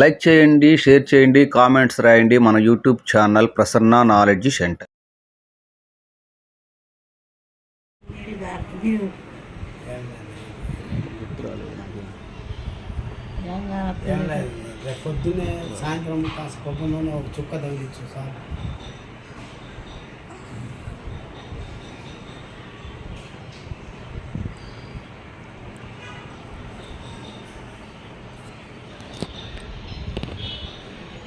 Like చేయండి share చేయండి comments రాయండి మన YouTube channel Prasanna knowledge centre. పొద్దునే సాయంత్రం కాస్త కొబ్బరిలోనే ఒక చుక్క తగిలించు సార్.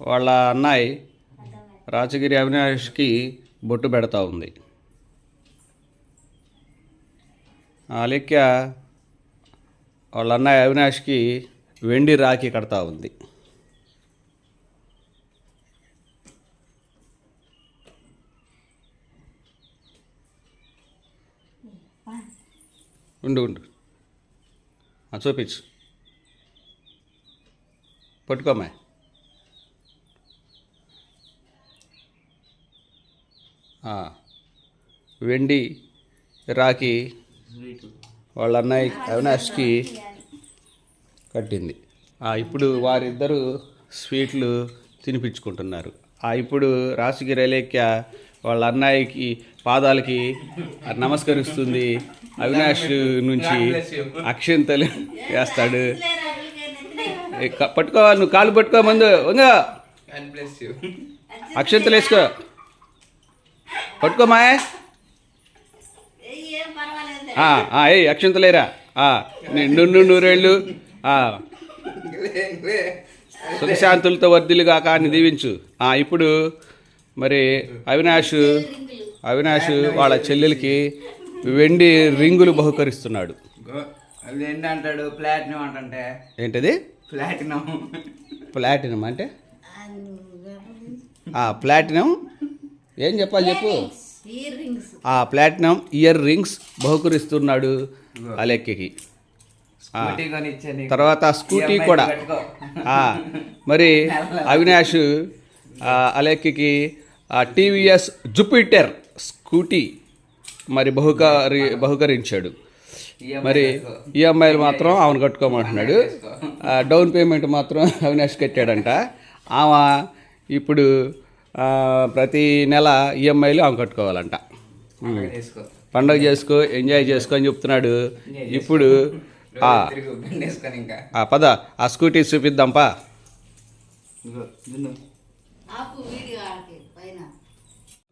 వాళ్ళ అన్నయ్య రాచగిరి అవినాష్కి బొట్టు పెడతా ఉంది. ఆ వాళ్ళ అన్నయ్య అవినాష్కి వెండి రాఖీ కడతా ఉంది. ఉండు ఉండు. చూపించు. పట్టుకోమ్మా. వెండి రాకి వాళ్ళ అన్నయ్య అవినాష్కి కట్టింది. ఇప్పుడు వారిద్దరూ స్వీట్లు తినిపించుకుంటున్నారు. ఆ, ఇప్పుడు రాసిగిరి రేలేఖ్య వాళ్ళ అన్నయ్యకి పాదాలకి నమస్కరిస్తుంది. అవినాష్ నుంచి అక్షంతలు వేస్తాడు. ఏ, క- పట్టుకో నువ్వు కాలు పట్టుకో ముందు. ఉంగా అక్షంతలు వేసుకో. పట్టుకోమా ఏం పర్వాలేదు ఏ అక్షంతలేరా? నిండు నూరేళ్ళు. సుఖశాంతులతో వర్ధిల్లుగా కానీ దీవించు. ఆ, ఇప్పుడు మరి అవినాష్ అవినాష్ వాళ్ళ చెల్లెలకి వెండి రింగులు బహుకరిస్తున్నాడు. అది ఏంటంటాడు ప్లాటినం అంటుంటే? ఏంటది? ప్లాటినం. ప్లాటినం అంటే? ప్లాటినం ఏం చెప్పాలి చెప్పు? ఇయర్ రింగ్స్ ఆ ప్లాటినం ఇయర్ రింగ్స్ బహుకరిస్తున్నాడు అలెక్కి. తర్వాత స్కూటీ కూడా. మరి అవినాష్ ఆ, అలెక్కి టీవీఎస్ జుపిటర్ స్కూటీ మరి బహుకరి బహుకరించాడు. మరి. ఈఎంఐలు మాత్రం ఆమెను కట్టుకోమంటున్నాడు. డౌన్ పేమెంట్ మాత్రం అవినాష్ కట్టాడంట. ఆమె ఇప్పుడు ప్రతి నెల ఈఎంఐలు ఆమె కట్టుకోవాలంట. పండగ చేసుకో. ఎంజాయ్ చేసుకో అని చెప్తున్నాడు. ఇప్పుడు ఆ, రోజు తిరుగు బండి వేసుకొని ఇంకా. ఆ పద ఆ స్కూటీ చూపిద్దాంపా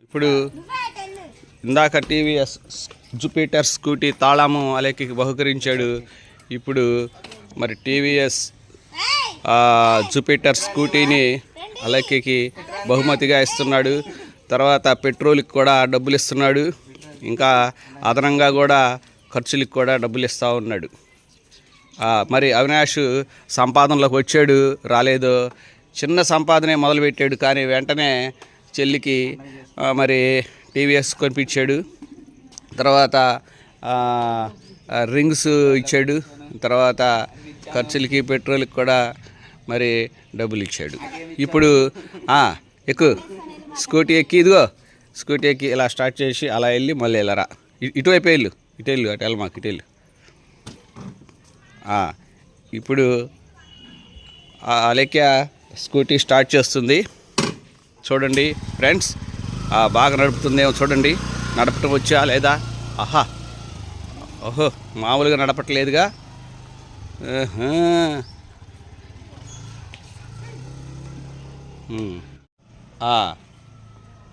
ఇప్పుడు ఇందాక టీవీఎస్ జూపిటర్ స్కూటీ తాళము అలెక్కి బహుకరించాడు. ఇప్పుడు మరి టీవీఎస్ జూపిటర్ స్కూటీని అలెక్కి బహుమతిగా ఇస్తున్నాడు. తర్వాత పెట్రోల్కి కూడా డబ్బులు ఇస్తున్నాడు. ఇంకా అదనంగా కూడా ఖర్చులకు కూడా డబ్బులు ఇస్తూ ఉన్నాడు. మరి అవినాష్ సంపాదనలోకి వచ్చాడు రాలేదు. చిన్న సంపాదనే మొదలుపెట్టాడు కానీ వెంటనే చెల్లికి మరి టీవీఎస్ కొనిపించాడు. తర్వాత రింగ్స్ ఇచ్చాడు. తర్వాత ఖర్చులకి పెట్రోల్కి కూడా మరి డబ్బులు ఇచ్చాడు. ఇప్పుడు ఎక్కు. స్కూటీ ఎక్కి ఇదిగో. స్కూటీ ఎక్కి ఇలా స్టార్ట్ చేసి అలా వెళ్ళి మళ్ళీ వెళ్ళరా ఇటువైపు వెళ్ళు. ఇటు వెళ్ళు అటు వెళ్ళి మాకు ఇటు వెళ్ళు. ఇప్పుడు ఆ స్కూటీ స్టార్ట్ చేస్తుంది. చూడండి ఫ్రెండ్స్. బాగా నడుపుతుందేమో చూడండి. నడపటం వచ్చా లేదా? ఆహా. ఓహో మామూలుగా నడపట్లేదుగా. ఆహా. ఉమ్.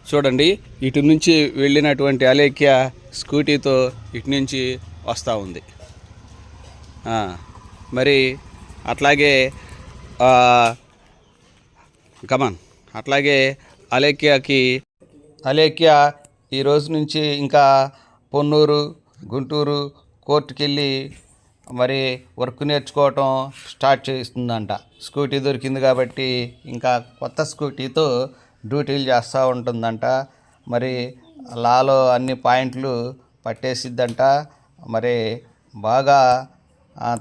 చూడండి ఇటు నుంచి వెళ్ళినటువంటి అలేఖ్య స్కూటీతో ఇటు నుంచి వస్తూ ఉంది. మరి అట్లాగే కమాన్ అట్లాగే అలేఖ్యకి అలేఖ్య ఈ రోజు నుంచి ఇంకా పొన్నూరు గుంటూరు కోర్టుకి వెళ్ళి మరి వర్క్ నేర్చుకోవటం స్టార్ట్ చేస్తుందంట. స్కూటీ దొరికింది కాబట్టి ఇంకా కొత్త స్కూటీతో డ్యూటీలు చేస్తూ ఉంటుందంట. మరి లాలో అన్ని పాయింట్లు పట్టేసిద్దంట. మరి బాగా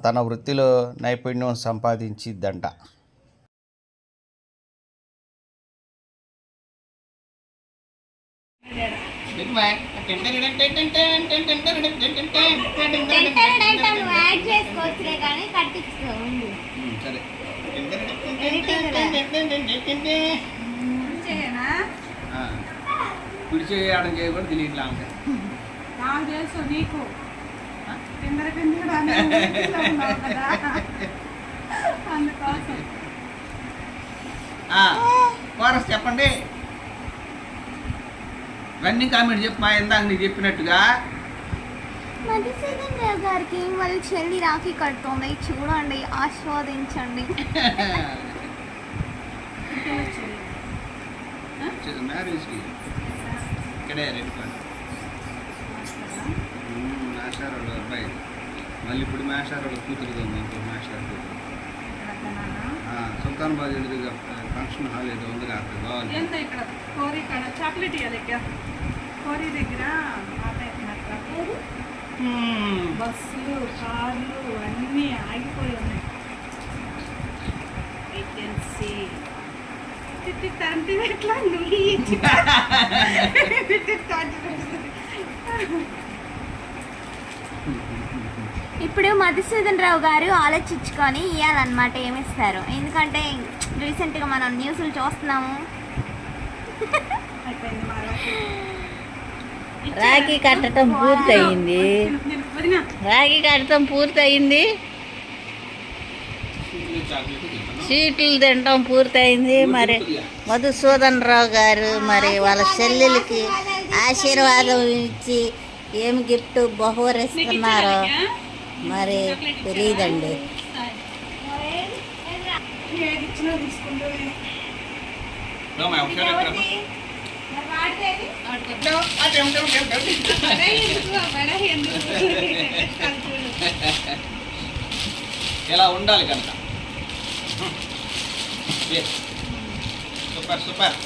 తన వృత్తిలో నైపుణ్యం సంపాదించిద్దంట. సరే చేసుకోవచ్చులే కానీ కట్టించుకో ఉంది నాకు తెలుసు నీకు. కిందర కిందర ఉన్నావు కదా. అందుకోసం. కోరస్ చెప్పండి. రన్నింగ్ కామెంట్ చెప్పు మా ఇందాక నీకు చెప్పినట్టుగా. మధుసూదన్ రావు గారికి వాళ్ళ చెల్లి రాఖీ కడుతోంది. చూడండి ఆస్వాదించండి. మ్యారేజ్కి ఇక్కడే రెడ్ కార్డ్ మాస్టర్ వాళ్ళ అబ్బాయి. మళ్ళీ ఇప్పుడు మాస్టర్ వాళ్ళ కూతురుగా ఉంది మాస్టర్ కూతురు. సుల్తాన్ బాద్ ఎదురుగా ఫంక్షన్ హాల్ ఏదో ఉంది అక్కడ కావాలి ఎంత ఇక్కడ కోరి ఇక్కడ చాక్లెట్ ఇక్కడ. కోరి దగ్గర బస్సులు కార్లు అన్నీ ఆగిపోయి ఉన్నాయి. ఎట్లా నువ్వు ఇప్పుడు మధుసూదన్ రావు గారు ఆలోచించుకొని ఇవ్వాలన్నమాట ఏమిస్తారు? ఎందుకంటే రీసెంట్గా మనం న్యూస్లు చూస్తున్నాము. రాఖీ కట్టడం పూర్తయింది. రాఖీ కట్టడం పూర్తయింది. స్వీట్లు తినడం పూర్తయింది. మరి మధుసూదన్ రావు గారు మరి వాళ్ళ చెల్లెలకి ఆశీర్వాదం ఇచ్చి ఏం గిఫ్ట్ బహువరిస్తున్నారో మరి తెలియదండి ఇలా ఉండాలి కనుక? Super super